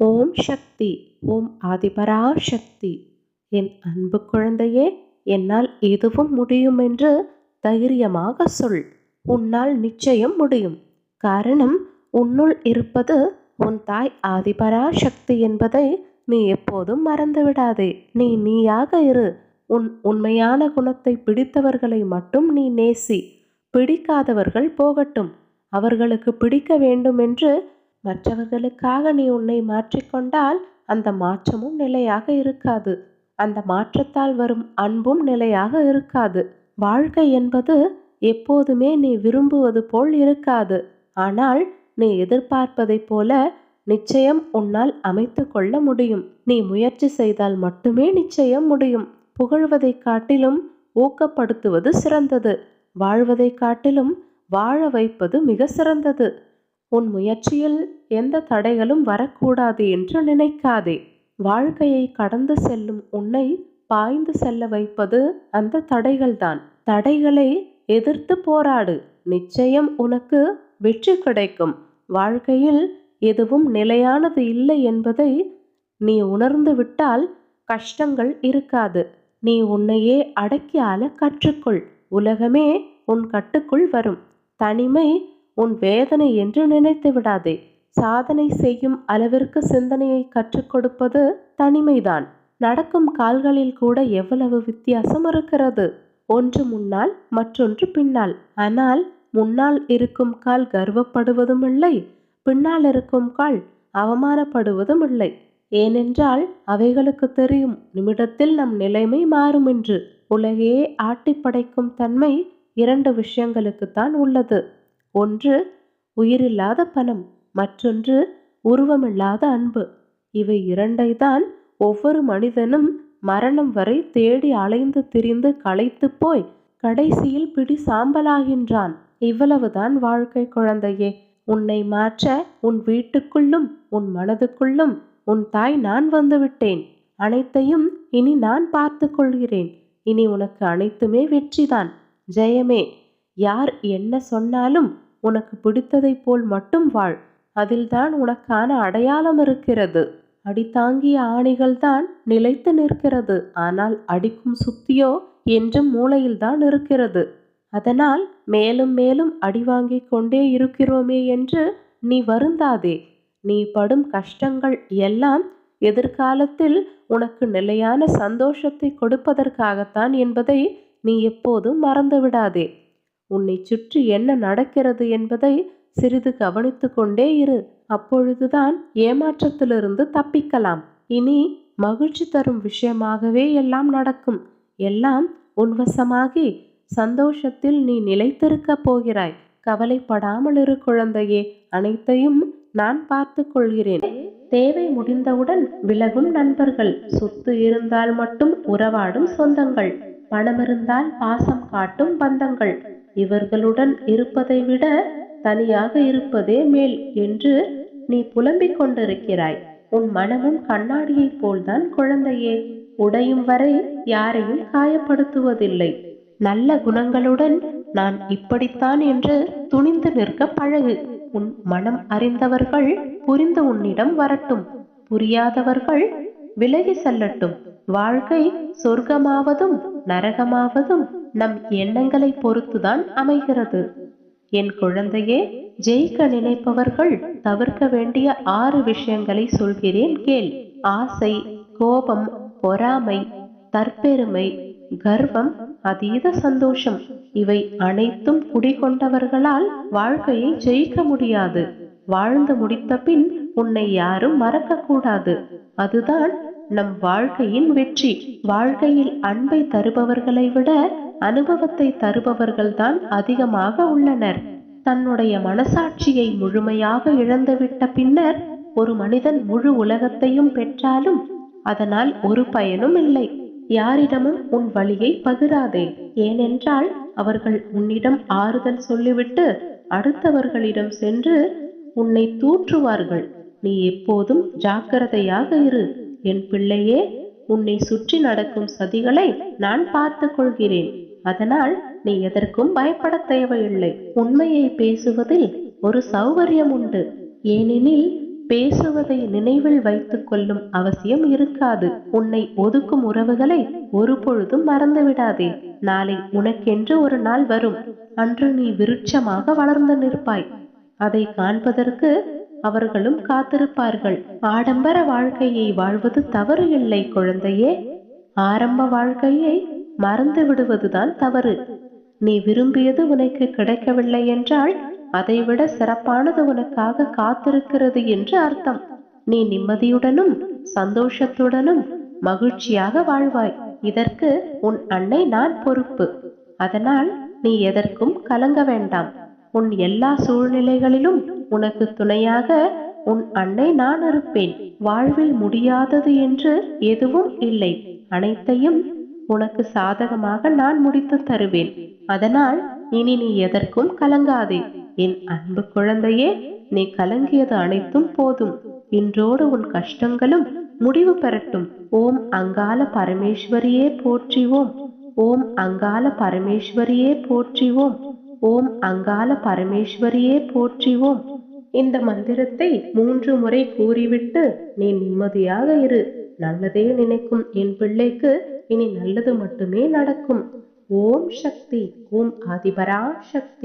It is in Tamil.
ஓம் சக்தி ஓம் ஆதிபரா சக்தி என் அன்பு குழந்தையே என்னால் எதுவும் முடியும் என்று தைரியமாக சொல். உன்னால் நிச்சயம் முடியும். காரணம் உன்னுள் இருப்பது உன் தாய் ஆதிபரா சக்தி என்பதை நீ எப்போதும் மறந்துவிடாதே. நீ நீயாக இரு. உன் உண்மையான குணத்தை பிடித்தவர்களை மட்டும் நீ நேசி. பிடிக்காதவர்கள் போகட்டும். அவர்களுக்கு பிடிக்க வேண்டும் என்று மற்றவர்களுக்காக நீ உன்னை மாற்றிக்கொண்டால் அந்த மாற்றமும் நிலையாக இருக்காது. அந்த மாற்றத்தால் வரும் அன்பும் நிலையாக இருக்காது. வாழ்க்கை என்பது எப்போதுமே நீ விரும்புவது போல் இருக்காது. ஆனால் நீ எதிர்பார்ப்பதைப் போல நிச்சயம் உன்னால் அமைத்து கொள்ள முடியும். நீ முயற்சி செய்தால் மட்டுமே நிச்சயம் முடியும். புகழ்வதைக் காட்டிலும் ஊக்கப்படுத்துவது சிறந்தது. வாழ்வதைக் காட்டிலும் வாழ வைப்பது மிக சிறந்தது. உன் முயற்சியில் எந்த தடைகளும் வரக்கூடாது என்று நினைக்காதே. வாழ்க்கையை கடந்து செல்லும் உன்னை பாய்ந்து செல்ல வைப்பது அந்த தடைகள்தான். தடைகளை எதிர்த்து போராடு. நிச்சயம் உனக்கு வெற்றி கிடைக்கும். வாழ்க்கையில் எதுவும் நிலையானது இல்லை என்பதை நீ உணர்ந்து விட்டால் கஷ்டங்கள் இருக்காது. நீ உன்னையே அடக்கி கற்றுக்கொள். உலகமே உன் கட்டுக்குள் வரும். தனிமை உன் வேதனை என்று நினைத்து விடாதே. சாதனை செய்யும் அளவிற்கு சிந்தனையை கற்றுக் கொடுப்பது தனிமைதான். நடக்கும் கால்களில் கூட எவ்வளவு வித்தியாசம் இருக்கிறது. ஒன்று முன்னால் மற்றொன்று பின்னால். ஆனால் முன்னால் இருக்கும் கால் கர்வப்படுவதும் இல்லை பின்னால் இருக்கும் கால் அவமானப்படுவதும் இல்லை. ஏனென்றால் அவைகளுக்கு தெரியும் நிமிடத்தில் நம் நிலைமை மாறும் என்று உலகையே ஆட்டி படைக்கும் தன்மை இரண்டு விஷயங்களுக்குத்தான் உள்ளது. ஒன்று உயிரில்லாத பணம் மற்றொன்று உருவமில்லாத அன்பு. இவை இரண்டை தான் ஒவ்வொரு மனிதனும் மரணம் வரை தேடி அலைந்து திரிந்து களைத்து போய் கடைசியில் பிடி சாம்பலாகின்றான். இவ்வளவுதான் வாழ்க்கை குழந்தையே. உன்னை மாற்ற உன் வீட்டுக்குள்ளும் உன் மனதுக்குள்ளும் உன் தாய் நான் வந்துவிட்டேன் அனைத்தையும் இனி நான் பார்த்து கொள்கிறேன். இனி உனக்கு அனைத்துமே வெற்றிதான். ஜெயமே யார் என்ன சொன்னாலும் உனக்கு பிடித்ததைப் போல் மட்டும் வாழ். அதில்தான் உனக்கான அடையாளம் இருக்கிறது. அடித்தாங்கிய ஆணிகள்தான் நிலைத்து நிற்கிறது. ஆனால் அடிக்கும் சுத்தியோ என்றும் மூளையில்தான் இருக்கிறது. அதனால் மேலும் மேலும் அடி வாங்கிக் கொண்டே இருக்கிறோமே என்று நீ வருந்தாதே. நீ படும் கஷ்டங்கள் எல்லாம் எதிர்காலத்தில் உனக்கு நிலையான சந்தோஷத்தை கொடுப்பதற்காகத்தான் என்பதை நீ எப்போதும் மறந்துவிடாதே. உன்னை சுற்றி என்ன நடக்கிறது என்பதை சிறிது கவனித்து கொண்டே இரு. அப்பொழுதுதான் ஏமாற்றத்திலிருந்து தப்பிக்கலாம். இனி மகிழ்ச்சி தரும் விஷயமாகவே எல்லாம் நடக்கும். எல்லாம் உன்வசமாகி சந்தோஷத்தில் நீ நிலைத்திருக்கப் போகிறாய். கவலைப்படாமல் இரு குழந்தையே. அனைத்தையும் நான் பார்த்து கொள்கிறேன். தேவை முடிந்தவுடன் விலகும் நண்பர்கள். சொத்து இருந்தால் மட்டும் உறவாடும் சொந்தங்கள். பணம் இருந்தால் பாசம் காட்டும் பந்தங்கள். இவர்களுடன் இருப்பதை விட தனியாக இருப்பதே மேல் என்று நீ புலம்பிக் கொண்டிருக்கிறாய். உன் மனமும் கண்ணாடியைப் போல்தான் குழந்தையே. உடையும் வரை யாரையும் காயப்படுத்துவதில்லை. நல்ல குணங்களுடன் நான் இப்படித்தான் என்று துணிந்து நிற்க பழகு. உன் மனம் அறிந்தவர்கள் புரிந்து உன்னிடம் வரட்டும். புரியாதவர்கள் விலகி செல்லட்டும். வாழ்க்கை சொர்க்கமாவதும் நரகமாவதும் நம் எண்ணங்களை பொறுத்துதான் அமைகிறது. என் குழந்தையே ஜெயிக்க நினைப்பவர்கள் தவிர்க்க வேண்டிய ஆறு விஷயங்களை சொல்கிறேன் கேள். ஆசை கோபம் பொறாமை தற்பெருமை கர்வம் அதீத சந்தோஷம் இவை அனைத்தும் குடிகொண்டவர்களால் வாழ்க்கையை ஜெயிக்க முடியாது. வாழ்ந்து முடித்த பின் உன்னை யாரும் மறக்க கூடாது அதுதான் நம் வாழ்க்கையின் வெற்றி. வாழ்க்கையில் அன்பை தருபவர்களை விட அனுபவத்தை தருபவர்கள்தான் அதிகமாக உள்ளனர். தன்னுடைய மனசாட்சியை முழுமையாக இழந்துவிட்ட பின்னர் ஒரு மனிதன் முழு உலகத்தையும் பெற்றாலும் அதனால் ஒரு பயனும் இல்லை. யாரிடமும் உன் வழியை பகிராதே. ஏனென்றால் அவர்கள் உன்னிடம் ஆறுதல் சொல்லிவிட்டு அடுத்தவர்களிடம் சென்று உன்னை தூற்றுவார்கள். நீ எப்போதும் ஜாக்கிரதையாக இரு. என் பிள்ளையே உன்னை சுற்றி நடக்கும் சதிகளை நான் பார்த்து கொள்கிறேன். அதனால் நீ எதற்கும் பயப்பட தேவையில்லை. உண்மையை பேசுவதில் ஒரு சௌகரியம் உண்டு. ஏனெனில் பேசுவதை நினைவில் வைத்துக் கொள்ளும் அவசியம் இருக்காது. உன்னை ஒதுக்கும் உறவுகளை ஒருபொழுதும் மறந்து விடாதே நாளை உனக்கென்று ஒரு நாள் வரும். அன்று நீ விருட்சமாக வளர்ந்து நிற்பாய். அதை காண்பதற்கு அவர்களும் காத்திருப்பார்கள். ஆடம்பர வாழ்க்கையை வாழ்வது தவறு இல்லை குழந்தையே. ஆரம்ப வாழ்க்கையை மறந்து விடுவதுதான் தவறு. நீ விரும்பியது உனக்கு கிடைக்கவில்லை என்றால் அதைவிட சிறப்பானது உனக்காக காத்திருக்கிறது என்று அர்த்தம். நீ நிம்மதியுடனும் சந்தோஷத்துடனும் மகிழ்ச்சியாக வாழ்வாய். இதற்கு உன் அன்னை நான் பொறுப்பு. அதனால் நீ எதற்கும் கலங்க வேண்டாம். உன் எல்லா சூழ்நிலைகளிலும் உனக்கு துணையாக உன் அன்னை நான் இருப்பேன். வாழ்வில் முடியாதது என்று எதுவும் இல்லை. அனைத்தையும் உனக்கு சாதகமாக நான் முடித்து தருவேன். அதனால் இனி நீ எதற்கும் கலங்காதே. என் அன்பு குழந்தையே நீ கலங்கியது அனைத்தும் போதும். இன்றோடு உன் கஷ்டங்களும் முடிவு பெறட்டும். ஓம் அங்கால பரமேஸ்வரியே போற்றிவோம். ஓம் அங்கால பரமேஸ்வரியே போற்றிவோம். ஓம் அங்கால பரமேஸ்வரியே போற்றிவோம். இந்த மந்திரத்தை மூன்று முறை கூறிவிட்டு நீ நிம்மதியாக இரு. நல்லதே நினைக்கும் என் பிள்ளைக்கு இனி நல்லது மட்டுமே நடக்கும். ஓம் சக்தி. ஓம் ஆதிபரா சக்தி.